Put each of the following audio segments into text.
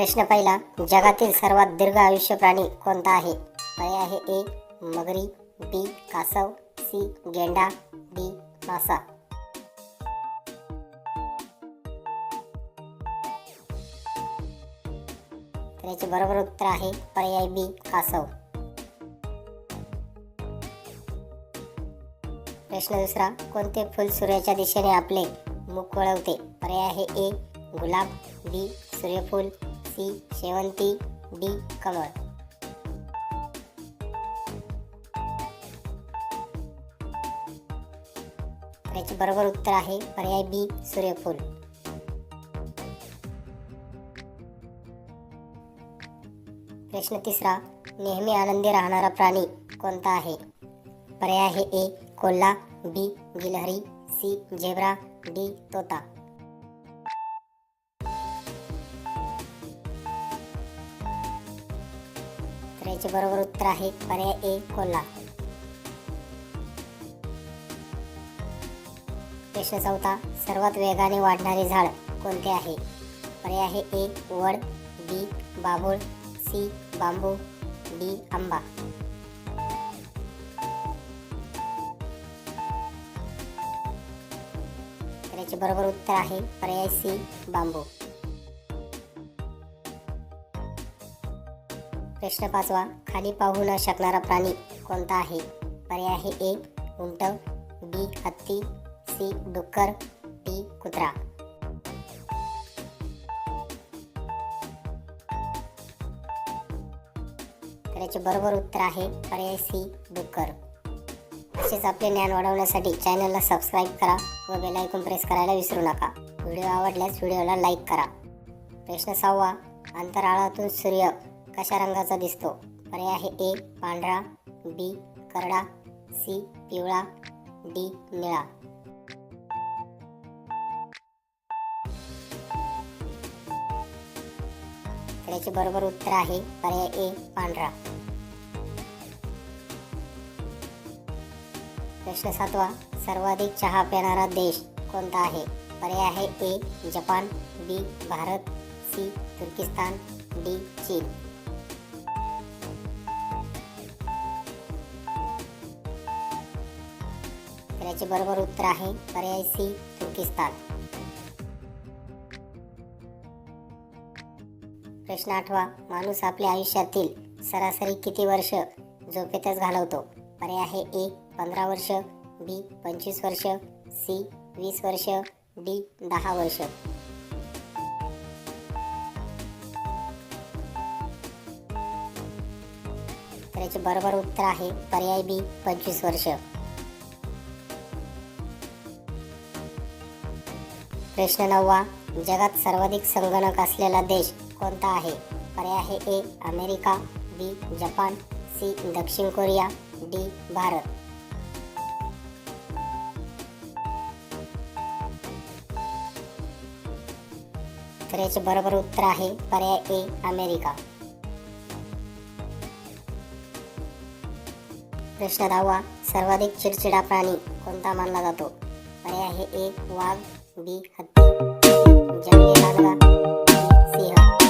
प्रश्न पहिला जगातील सर्वात दीर्घ आयुष्य प्राणी कोणता आहे? पर्याय आहे ए मगरी बी कासव सी गेंडा डी मासा. तर याचे बरोबर उत्तर आहे पर्याय बी कासव. प्रश्न दुसरा कोणते फूल सूर्याच्या दिशेने आपले मुख वळवते? पर्याय आहे ए गुलाब बी सूर्यफूल सी शेवंती डी कमळ. तर याचे बरोबर उत्तर आहे पर्याय बी सूर्यफूल. प्रश्न तिसरा नेहमी आनंदी राहणारा प्राणी कोणता आहे? पर्याय आहे ए कोल्हा बी गिलहरी सी झेब्रा डी तोता. याचे बरोबर उत्तर आहे. पर्याय ए कोल्हापूर. प्रश्न चौथा सर्वात वेगाने वाढणारे झाड कोणते आहे? पर्याय आहे ए वड बी बाभूळ सी बांबू डी आंबा. तर याचे बरोबर उत्तर आहे पर्याय सी बांबू. प्रश्न पाचवा खाली पाहू न शकणारा प्राणी कोणता आहे? पर्याय आहे ए उंट बी हत्ती सी डुक्कर डी कुत्रा. तर याचे बरोबर उत्तर आहे पर्याय सी डुक्कर. तसेच आपले ज्ञान वाढवण्यासाठी चॅनलला सबस्क्राईब करा व बेल आयकॉन प्रेस करायला विसरू नका. व्हिडिओ आवडल्यास व्हिडिओला लाईक करा. प्रश्न सहावा अंतराळातून सूर्य कशा रंगाचा दिसतो. पर्याय आहे ए पांढरा बी करडा सी पिवळा डी निळा. तर याचे बरोबर उत्तर आहे पर्याय ए पांढरा. प्रश्न सातवा सर्वाधिक चहा पिणारा देश कोणता आहे? पर्याय आहे A Japan B Bharat C Turkistan D चीन. तर याचे बरोबर उत्तर आहे. पर्याय सी तुर्किस्तान प्रश्न आठवा. माणूस आपल्या आयुष्यातील सरासरी किती वर्ष झोपेतच घालवतो? पर्याय आहे ए पंधरा वर्ष बी पंचवीस वर्ष सी वीस वर्ष डी दहा वर्ष. तर याचे बरोबर उत्तर आहे. पर्याय बी पंचवीस वर्ष. प्रश्न नववा जगात सर्वाधिक संगणक असलेला देश कोणता आहे? पर्याय आहे A America B Japan C दक्षिण कोरिया डी भारत. तर याचे बरोबर उत्तर आहे पर्याय ए अमेरिका. प्रश्न दहावा सर्वाधिक चिडचिडा प्राणी कोणता मानला जातो? पर्याय आहे ए वाघ बी हत्ती जंगली लांडगा सिंह.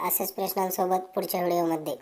अशाच प्रश्नांसोबत पुढच्या व्हिडिओमध्ये.